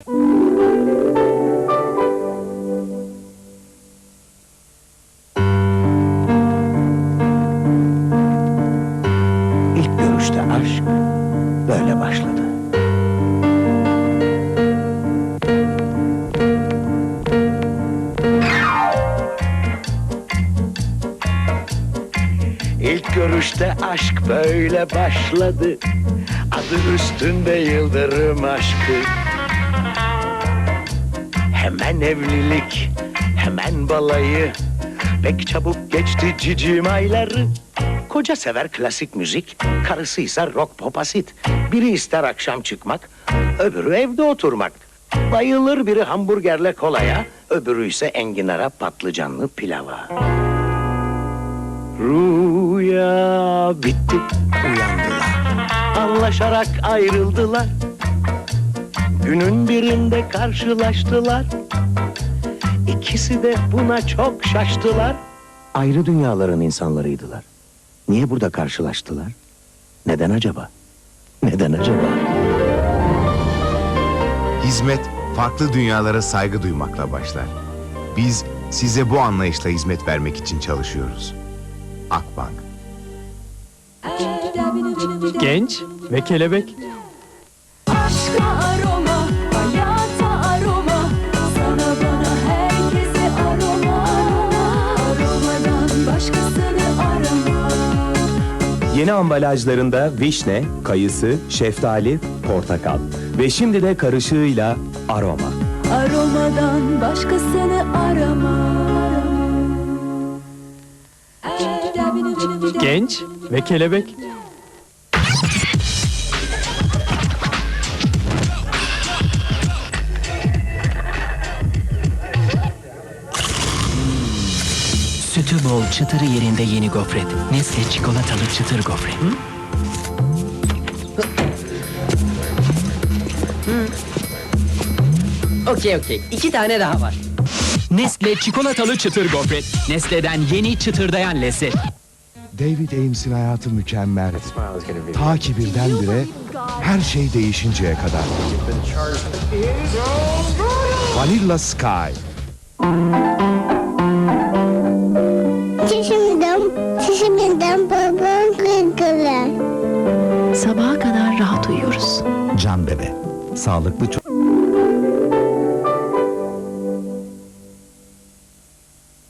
İlk görüşte aşk böyle başladı. İlk görüşte aşk böyle başladı. Adı üstünde yıldırım aşkı. Hemen evlilik, hemen balayı. Pek çabuk geçti cicim ayları. Koca sever klasik müzik, karısıysa rock pop asit. Biri ister akşam çıkmak, öbürü evde oturmak. Bayılır biri hamburgerle kolaya, öbürü ise enginara patlıcanlı pilava. Rüya bitti, uyandılar. Anlaşarak ayrıldılar. Günün birinde karşılaştılar. İkisi de buna çok şaştılar. Ayrı dünyaların insanlarıydılar. Niye burada karşılaştılar? Neden acaba? Neden acaba? Hizmet farklı dünyalara saygı duymakla başlar. Biz size bu anlayışla hizmet vermek için çalışıyoruz. Akbank. Genç ve kelebek. Yeni ambalajlarında vişne, kayısı, şeftali, portakal ve şimdi de karışığıyla aroma. Aromadan başkasını arama Genç ve kelebek. Sütü bol, çıtırı yerinde yeni gofret. Nesle çikolatalı çıtır gofret. Okey okey. İki tane daha var. Nesle çikolatalı çıtır gofret. Nesle'den yeni çıtırdayan lezzet. David Ames'in hayatı mükemmel. Ta ki birdenbire her şey değişinceye kadar. Vanilla Sky. Sabaha kadar rahat uyuyoruz. Can Bebe. Sağlıklı çocuk.